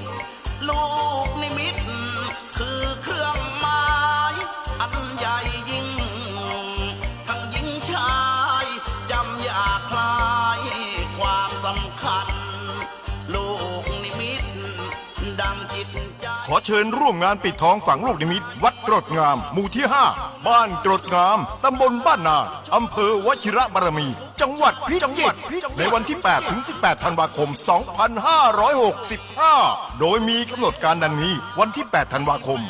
ต ลูกนิมิต คือเครื่องหมายอันใหญ่ยิ่ง ทั้งหญิงชายจำอยากคลายความสำคัญ ขอเชิญร่วมงานปิดทองฝังลูกนิมิต วัดกรดงาม หมู่ที่ 5 บ้านกรดงาม ตำบลบ้านนาอำเภอวชิระบารมี จังหวัดพิจิตรในวันที่ 8 ถึง 18 ธันวาคม 2565 โดยมีกำหนดการดังนี้ วันที่ 8 ธันวาคม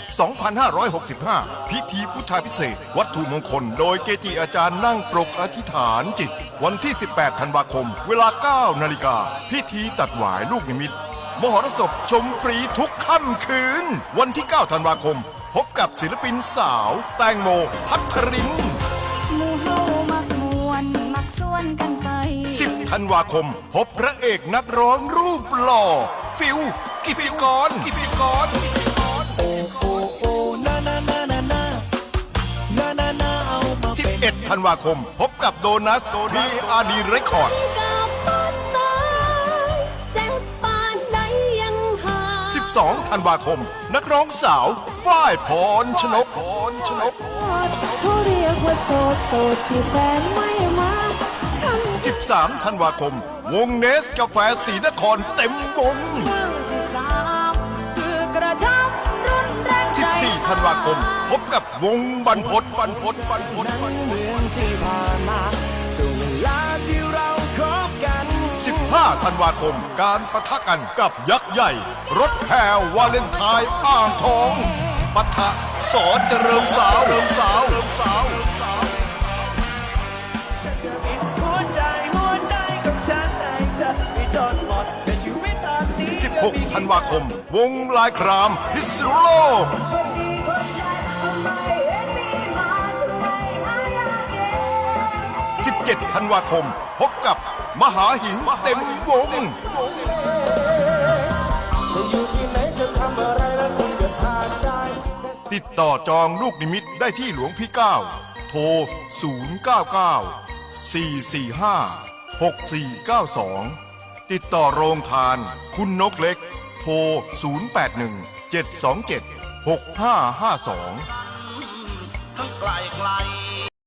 2565 พิธีพุทธาพิเศษกวัตถุมงคล โดยเกจิอาจารย์นั่งปรกอธิษฐานจิต วันที่ 18 ธันวาคม เวลา 9 นาฬิกา พิธีตัดหวายลูกนิมิต มหรสพชมฟรีทุกค่ำคืน วันที่ 9 ธันวาคม พบกับศิลปินสาว แตงโมพัทรินหมู่เฮามักมวนมักส่วนกันไป 10 ธันวาคม พบพระเอกนักร้องรูปหล่อ ฟิว กิปิกรกิปิกรโอ้โอ้นานานานานานานานาเอามาเป็น11ธันวาคม พบกับโดนัสพีอาร์ดีเรคคอร์ด 12 ธันวาคม นักร้องสาวฝ้ายพรชนกพรชนก เขาเรียกว่าโสดโสดที่แฟนไม่มาคำ13 ธันวาคม วงเนสกาแฟสีนครเต็มวงครั้งที่สามคือกระทำรุนแรงใจ14 ธันวาคม พบกับวงบันพศบันพศบันพศบันพศเรื่องที่ผ่านมาช่วงเวลาที่เราคบกัน 15ธันวาคม การประทะกันกับยักษ์ใหญ่ รถแห่วาเลนไทน์อ่างทองปะทะสอนเจริญสาวเริงสาวเริงสาวเริงสาวหัวใจหัวใจของฉันให้เธอมีจนหมดแต่ชีวิตตอนนี้16ธันวาคม วงลายคราม พิษณุโลก17ธันวาคม พบกับ มหาหิงเต็มวงจะอยู่ที่ไหนจะทำอะไรแล้วคุณเดินทางได้ติดต่อจองลูกนิมิตได้ที่หลวงพี่เก้าโทร 099 445 6492 ติดต่อโรงทาน คุณนกเล็ก โทร 081 727 6552 ทั้งไกลไกล